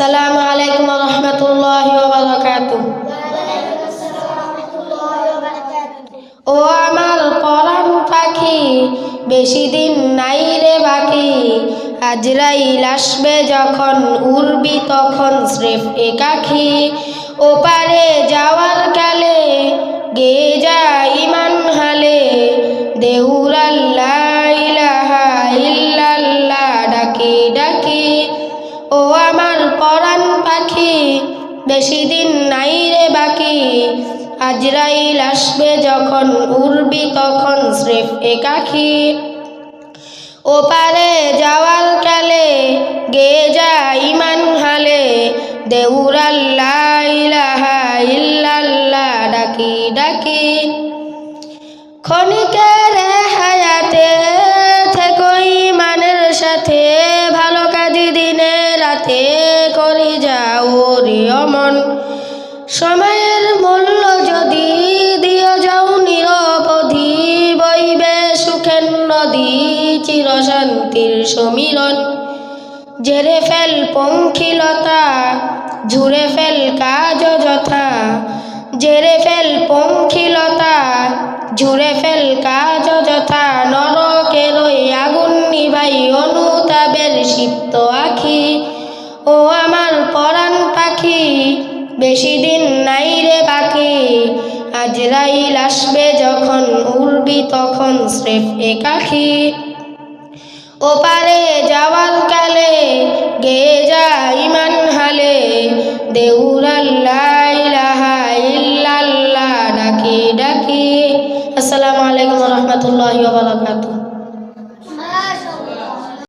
সালাম আলাইকুম রহমতুল্লাহ বারাকাতু ও আমার পরাণ পাখি, বেশি দিন নাই রে বাকি। আজরাইল আসবে যখন, উড়বি তখন স্রেফ একাখি ওপারে আমার পরাণ পাখি, বেশি দিন নাই রে বাকি। আজরাইল আসবে যখন, উড়বি তখন স্রেফ একাখি ওপারে যাওয়ার কালে গে যা ইমান হালে দেউরাল্লাহ ইলাহা ইল্লাল্লাহ ডাকি ডাকি। ক্ষণিকের রাতে করে যাও রে অমন। সময়ের মূল্য যদি দিও যাও নিরবধি বইবে সুখের নদী চিরশান্তির সমীরণ জেরে ফেল পঙ্খিলতা, ঝুরে ফেল কাজ যথা। জেরে ফেল পঙ্খিলতা, ঝুরে ফেল কাজ যথা। নরকের আগুন নিভাই অনুতাপের সিপ্ত আখি ও আমার পরাণ পাখি, বেশি দিন নাই রে বাকি। আজরাইল আসবে যখন উড়বি তখন স্রেফ একাখি ওপারে যাওয়ার কালে গে যা ইমান হালে দেউরাল্লাহ ডাকি ডাকি। আসসালামু আলাইকুম রহমতুল্লাহ বারাকাতুহ।